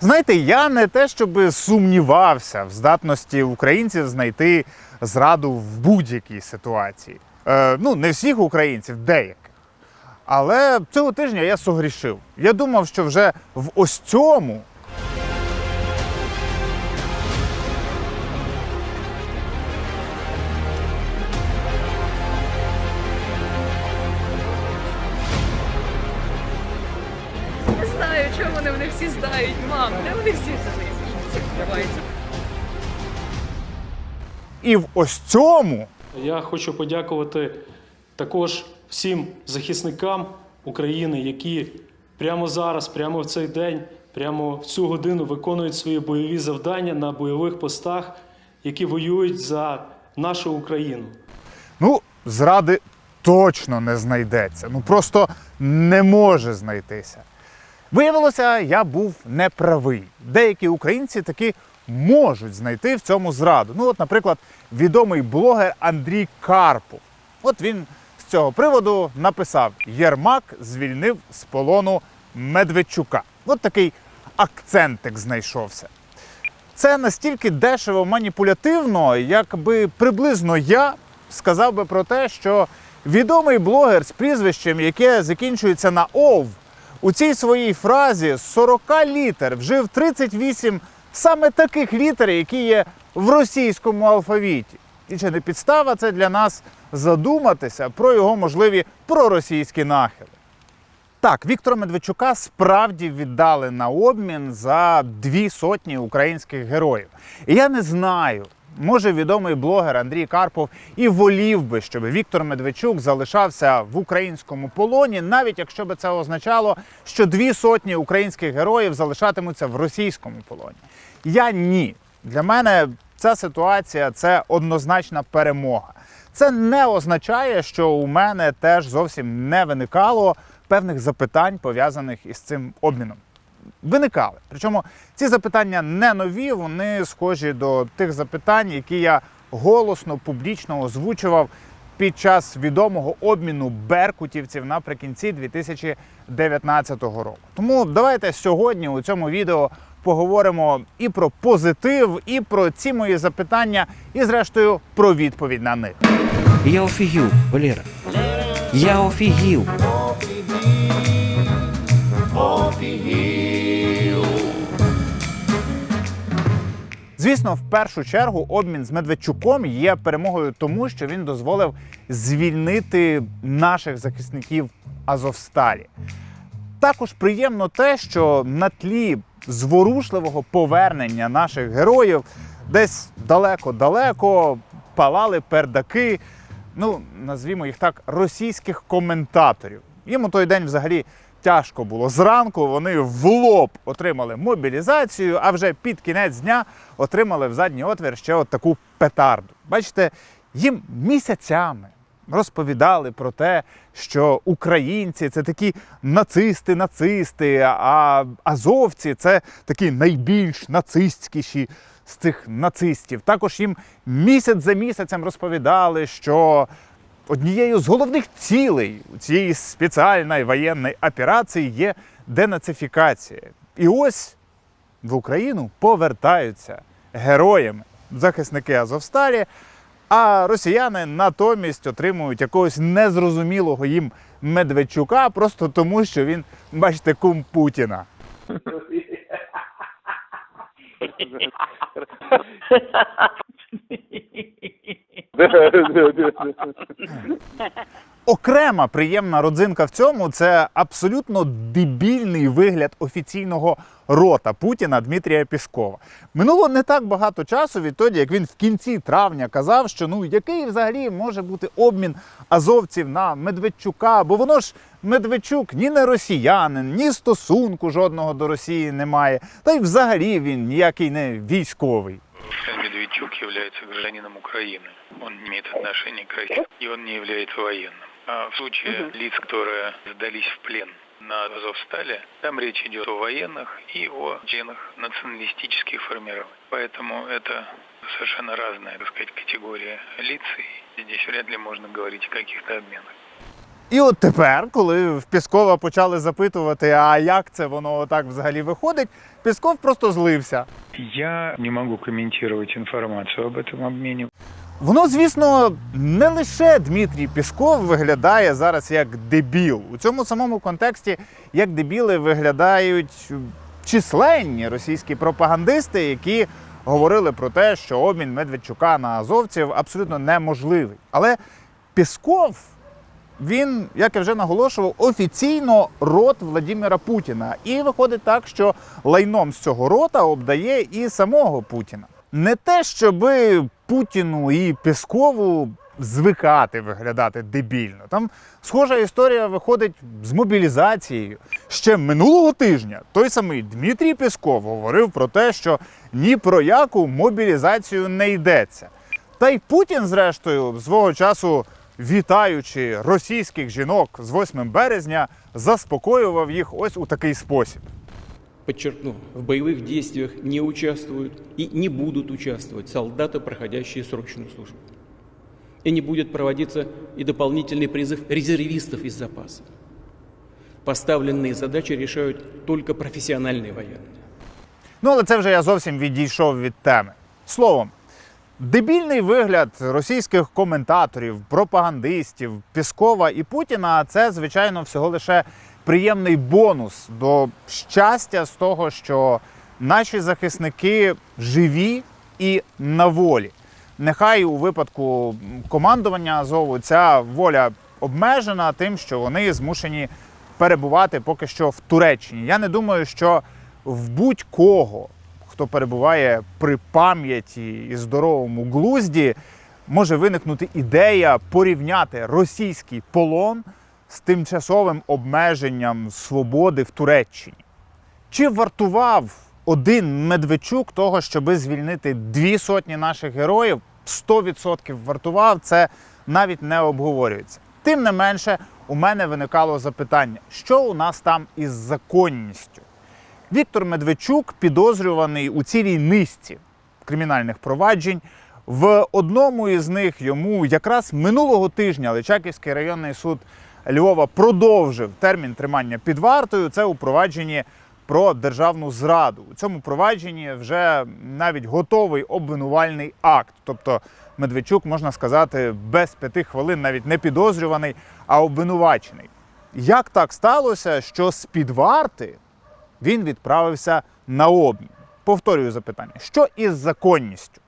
Знаєте, я не те, щоб сумнівався в здатності українців знайти зраду в будь-якій ситуації. Е, ну, не всіх українців, деяких. Але цього тижня я согрішив. Я думав, що вже в ось цьому Чому вони вони всі знають, мам. Де вони всі? Це відкривається. і в ось цьому Я хочу подякувати також всім захисникам України, які прямо зараз, прямо в цей день, прямо в цю годину виконують свої бойові завдання на бойових постах, які воюють за нашу Україну. Ну, зради точно не знайдеться. Ну просто не може знайтися. Виявилося, я був неправий. Деякі українці таки можуть знайти в цьому зраду. Ну, от, наприклад, відомий блогер Андрій Карпов. От він з цього приводу написав: Єрмак звільнив з полону Медведчука. От такий акцентик знайшовся. Це настільки дешево маніпулятивно, якби приблизно я сказав би про те, що відомий блогер з прізвищем, яке закінчується на ов, у цій своїй фразі з 40 літер вжив 38 саме таких літер, які є в російському алфавіті. І чи не підстава це для нас задуматися про його можливі проросійські нахили? Так, Віктора Медведчука справді віддали на обмін за дві сотні українських героїв. І я не знаю. Може, відомий блогер Андрій Карпов і волів би, щоб Віктор Медведчук залишався в українському полоні, навіть якщо би це означало, що дві сотні українських героїв залишатимуться в російському полоні. Я ні. Для мене ця ситуація це однозначна перемога. Це не означає, що у мене теж зовсім не виникало певних запитань, пов'язаних із цим обміном. Виникали. Причому ці запитання не нові, вони схожі до тих запитань, які я голосно, публічно озвучував під час відомого обміну беркутівців наприкінці 2019 року. Тому давайте сьогодні у цьому відео поговоримо і про позитив, і про ці мої запитання, і зрештою про відповідь на них. Я офігів, Валера. Я офігів. Звісно, в першу чергу обмін з Медведчуком є перемогою тому, що він дозволив звільнити наших захисників Азовсталі. Також приємно те, що на тлі зворушливого повернення наших героїв десь далеко-далеко палали пердаки, ну назвімо їх так, російських коментаторів. Їм у той день взагалі тяжко було. Зранку вони в лоб отримали мобілізацію, а вже під кінець дня отримали в задній отвір ще от таку петарду. Бачите, їм місяцями розповідали про те, що українці це такі нацисти-нацисти, а азовці це такі найбільш нацистськіші з цих нацистів. Також їм місяць за місяцем розповідали, що однією з головних цілей цієї спеціальної воєнної операції є денацифікація. І ось в Україну повертаються героями захисники Азовсталі, а росіяни натомість отримують якогось незрозумілого їм Медведчука просто тому, що він, бачите, кум Путіна. Окрема приємна родзинка в цьому це абсолютно дебільний вигляд офіційного рота Путіна Дмитрія Піскова. Минуло не так багато часу відтоді, як він в кінці травня казав, що ну який взагалі може бути обмін азовців на Медведчука, бо воно ж Медведчук ні не росіянин, ні стосунку жодного до Росії немає. Та й взагалі він ніякий не військовий. Медведчук является гражданином Украины. Он не имеет отношения к России, и он не является военным. А в случае лиц, которые сдались в плен на Азовстале, там речь идет о военных и о членах националистических формирований. Поэтому это совершенно разная, так сказать, категория лиц, и здесь вряд ли можно говорить о каких-то обменах. І от тепер, коли в Піскова почали запитувати, а як це воно так взагалі виходить, Пісков просто злився. Я не могу комментировать информацию об этом обмене. Воно, звісно, не лише Дмитрій Пісков виглядає зараз як дебіл. У цьому самому контексті як дебіли виглядають численні російські пропагандисти, які говорили про те, що обмін Медведчука на азовців абсолютно неможливий. Але Пісков. Він, як я вже наголошував, офіційно рот Владимира Путіна. І виходить так, що лайном з цього рота обдає і самого Путіна. Не те, щоб Путіну і Піскову звикати виглядати дебільно. Там схожа історія виходить з мобілізацією. Ще минулого тижня той самий Дмитрій Пісков говорив про те, що ні про яку мобілізацію не йдеться. Та й Путін, зрештою, свого часу, вітаючи російських жінок з 8 березня, заспокоював їх ось у такий спосіб. Подчеркну, в боевых действиях не участвуют и не будут участвовать солдаты, проходящие срочную службу. И не будет проводиться и дополнительный призыв резервистов из запаса. Поставленные задачи решают только профессиональные военные. Ну, але це вже я зовсім відійшов від теми. Словом, дебільний вигляд російських коментаторів, пропагандистів, Піскова і Путіна це, звичайно, всього лише приємний бонус до щастя з того, що наші захисники живі і на волі. Нехай у випадку командування Азову ця воля обмежена тим, що вони змушені перебувати поки що в Туреччині. Я не думаю, що в будь-кого, хто перебуває при пам'яті і здоровому глузді, може виникнути ідея порівняти російський полон з тимчасовим обмеженням свободи в Туреччині. Чи вартував один Медведчук того, щоби звільнити дві сотні наших героїв? 100% вартував, це навіть не обговорюється. Тим не менше, у мене виникало запитання, що у нас там із законністю? Віктор Медведчук підозрюваний у цілій низці кримінальних проваджень. В одному із них йому якраз минулого тижня Личаківський районний суд Львова продовжив термін тримання під вартою. Це у провадженні про державну зраду. У цьому провадженні вже навіть готовий обвинувальний акт. Тобто Медведчук, можна сказати, без п'яти хвилин навіть не підозрюваний, а обвинувачений. Як так сталося, що з-під варти він відправився на обмін? Повторюю запитання: що із законністю?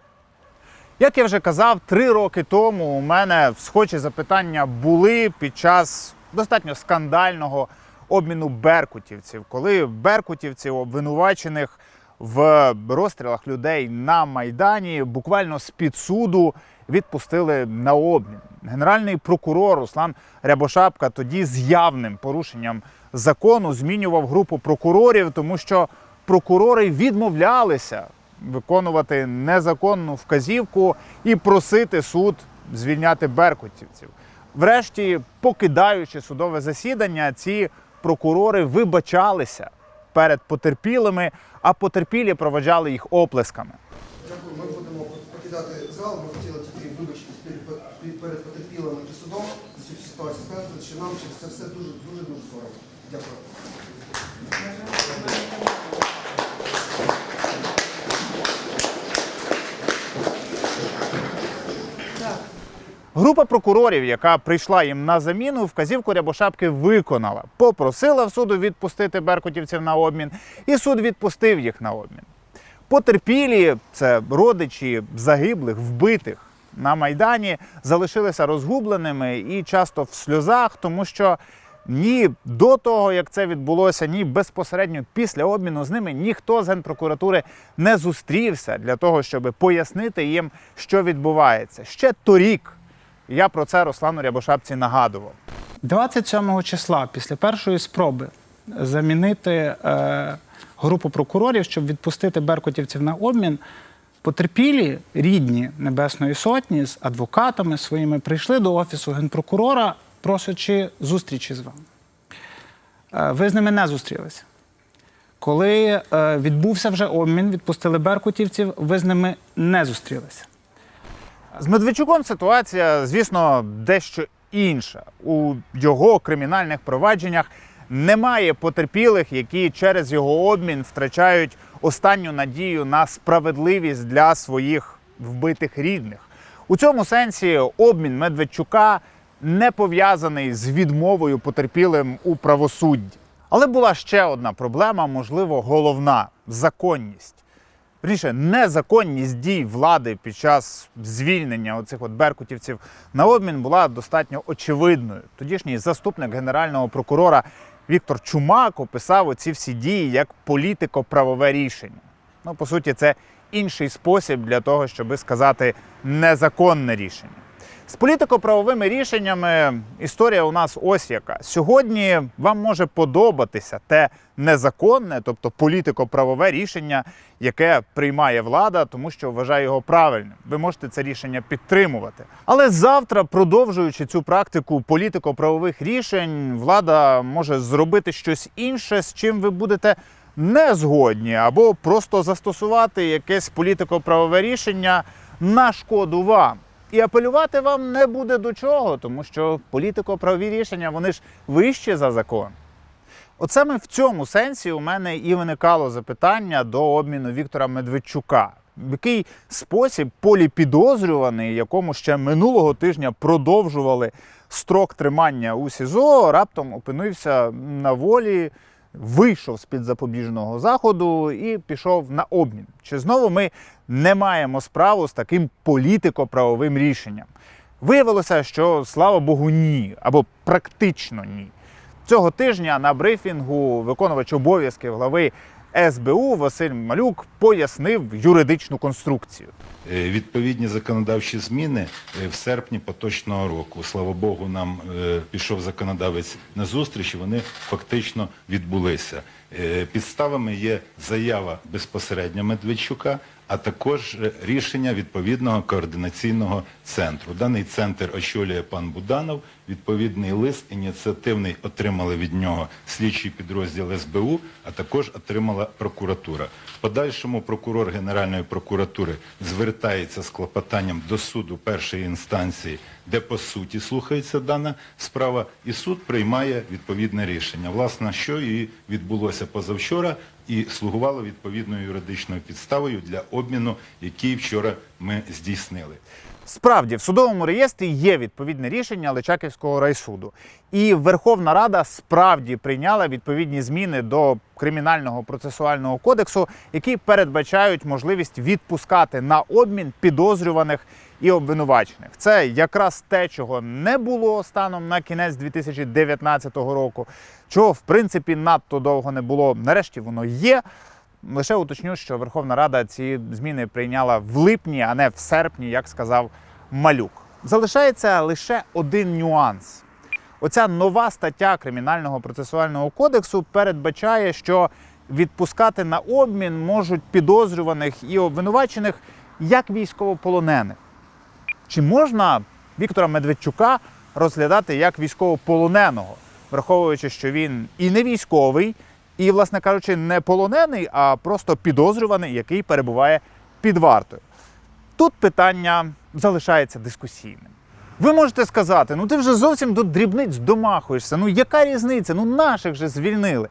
Як я вже казав, три роки тому у мене схожі запитання були під час достатньо скандального обміну беркутівців, коли беркутівців, обвинувачених в розстрілах людей на Майдані, буквально з-під суду відпустили на обмін. Генеральний прокурор Руслан Рябошапка тоді з явним порушенням закону змінював групу прокурорів, тому що прокурори відмовлялися виконувати незаконну вказівку і просити суд звільняти беркутівців. Врешті, покидаючи судове засідання, ці прокурори вибачалися перед потерпілими, а потерпілі проводжали їх оплесками. Дякую, ми будемо покидати зал. Ми хотіли тільки вибачитись перед потерпілими чи судом за цю ситуацію. Сказати, що нам через це все дуже дуже дуже соромно. Група прокурорів, яка прийшла їм на заміну, вказівку Рябошапки виконала. Попросила в суду відпустити беркутівців на обмін, і суд відпустив їх на обмін. Потерпілі, це родичі загиблих, вбитих на Майдані, залишилися розгубленими і часто в сльозах, тому що ні до того, як це відбулося, ні безпосередньо після обміну з ними ніхто з генпрокуратури не зустрівся для того, щоб пояснити їм, що відбувається. Ще торік я про це Руслану Рябошапці нагадував. 27 числа, після першої спроби замінити е, групу прокурорів, щоб відпустити беркутівців на обмін, потерпілі рідні Небесної Сотні з адвокатами своїми прийшли до офісу генпрокурора, просячи зустрічі з вами. Е, ви з ними не зустрілися. Коли е, відбувся вже обмін, відпустили беркутівців, ви з ними не зустрілися. З Медведчуком ситуація, звісно, дещо інша. У його кримінальних провадженнях немає потерпілих, які через його обмін втрачають останню надію на справедливість для своїх вбитих рідних. У цьому сенсі обмін Медведчука не пов'язаний з відмовою потерпілим у правосудді. Але була ще одна проблема, можливо, головна законність. Вірніше, незаконність дій влади під час звільнення оцих от беркутівців на обмін була достатньо очевидною. Тодішній заступник генерального прокурора Віктор Чумак описав оці всі дії як політико-правове рішення. Ну, по суті, це інший спосіб для того, щоб сказати незаконне рішення. З політико-правовими рішеннями історія у нас ось яка. Сьогодні вам може подобатися те незаконне, тобто політико-правове рішення, яке приймає влада, тому що вважає його правильним. Ви можете це рішення підтримувати. Але завтра, продовжуючи цю практику політико-правових рішень, влада може зробити щось інше, з чим ви будете не згодні, або просто застосувати якесь політико-правове рішення на шкоду вам. І апелювати вам не буде до чого, тому що політико-правові рішення вони ж вищі за закон. От саме в цьому сенсі у мене і виникало запитання до обміну Віктора Медведчука. В який спосіб поліпідозрюваний, якому ще минулого тижня продовжували строк тримання у СІЗО, раптом опинився на волі, вийшов з-під запобіжного заходу і пішов на обмін. Чи знову ми не маємо справу з таким політико-правовим рішенням? Виявилося, що слава Богу, ні, або практично ні. Цього тижня на брифінгу виконувач обов'язків глави СБУ Василь Малюк пояснив юридичну конструкцію. Е, Відповідні законодавчі зміни е, в серпні поточного року. Слава Богу, нам е, пішов законодавець на зустріч, вони фактично відбулися. Е, Підставами є заява безпосередньо Медведчука, а також е, рішення відповідного координаційного центру. Даний центр очолює пан Буданов. Відповідний лист ініціативний отримали від нього слідчий підрозділ СБУ, а також отримала прокуратура. В подальшому прокурор Генеральної прокуратури звертається з клопотанням до суду першої інстанції, де по суті слухається дана справа, і суд приймає відповідне рішення. Власне, що і відбулося позавчора, і слугувало відповідною юридичною підставою для обміну, який вчора ми здійснили. Справді, в судовому реєстрі є відповідне рішення Личаківського райсуду. І Верховна Рада справді прийняла відповідні зміни до кримінального процесуального кодексу, які передбачають можливість відпускати на обмін підозрюваних і обвинувачених. Це якраз те, чого не було станом на кінець 2019 року, чого в принципі надто довго не було. Нарешті воно є. Лише уточню, що Верховна Рада ці зміни прийняла в липні, а не в серпні, як сказав Малюк. Залишається лише один нюанс. Оця нова стаття Кримінального процесуального кодексу передбачає, що відпускати на обмін можуть підозрюваних і обвинувачених як військовополонених. Чи можна Віктора Медведчука розглядати як військовополоненого, враховуючи, що він і не військовий, і, власне кажучи, не полонений, а просто підозрюваний, який перебуває під вартою. Тут питання залишається дискусійним. Ви можете сказати, ну ти вже зовсім до дрібниць домахуєшся. Ну яка різниця? Ну наших же звільнили.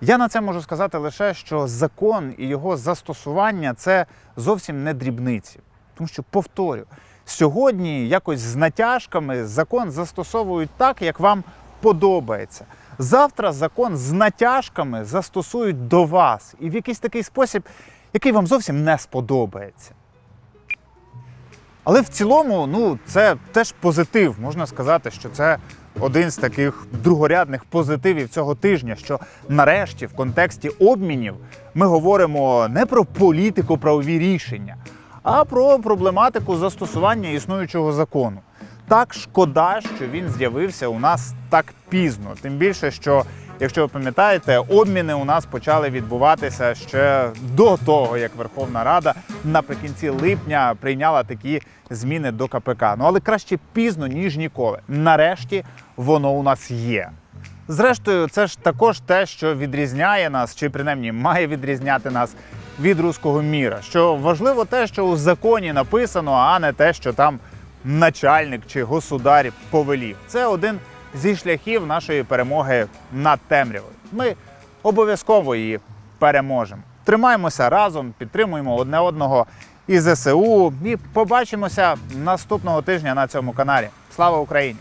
Я на це можу сказати лише, що закон і його застосування це зовсім не дрібниці. Тому що, повторю, сьогодні якось з натяжками закон застосовують так, як вам подобається. Завтра закон з натяжками застосують до вас і в якийсь такий спосіб, який вам зовсім не сподобається. Але в цілому, ну, це теж позитив. Можна сказати, що це один з таких другорядних позитивів цього тижня. Що нарешті, в контексті обмінів, ми говоримо не про політико-правові рішення, а про проблематику застосування існуючого закону. Так шкода, що він з'явився у нас так пізно. Тим більше, що, якщо ви пам'ятаєте, обміни у нас почали відбуватися ще до того, як Верховна Рада наприкінці липня прийняла такі зміни до КПК. Ну але краще пізно, ніж ніколи. Нарешті воно у нас є. Зрештою, це ж також те, що відрізняє нас, чи принаймні має відрізняти нас від руського міра. Що важливо те, що у законі написано, а не те, що там начальник чи государ повелів. Це один зі шляхів нашої перемоги над темрявою. Ми обов'язково її переможемо. Тримаємося разом, підтримуємо одне одного і ЗСУ. І побачимося наступного тижня на цьому каналі. Слава Україні!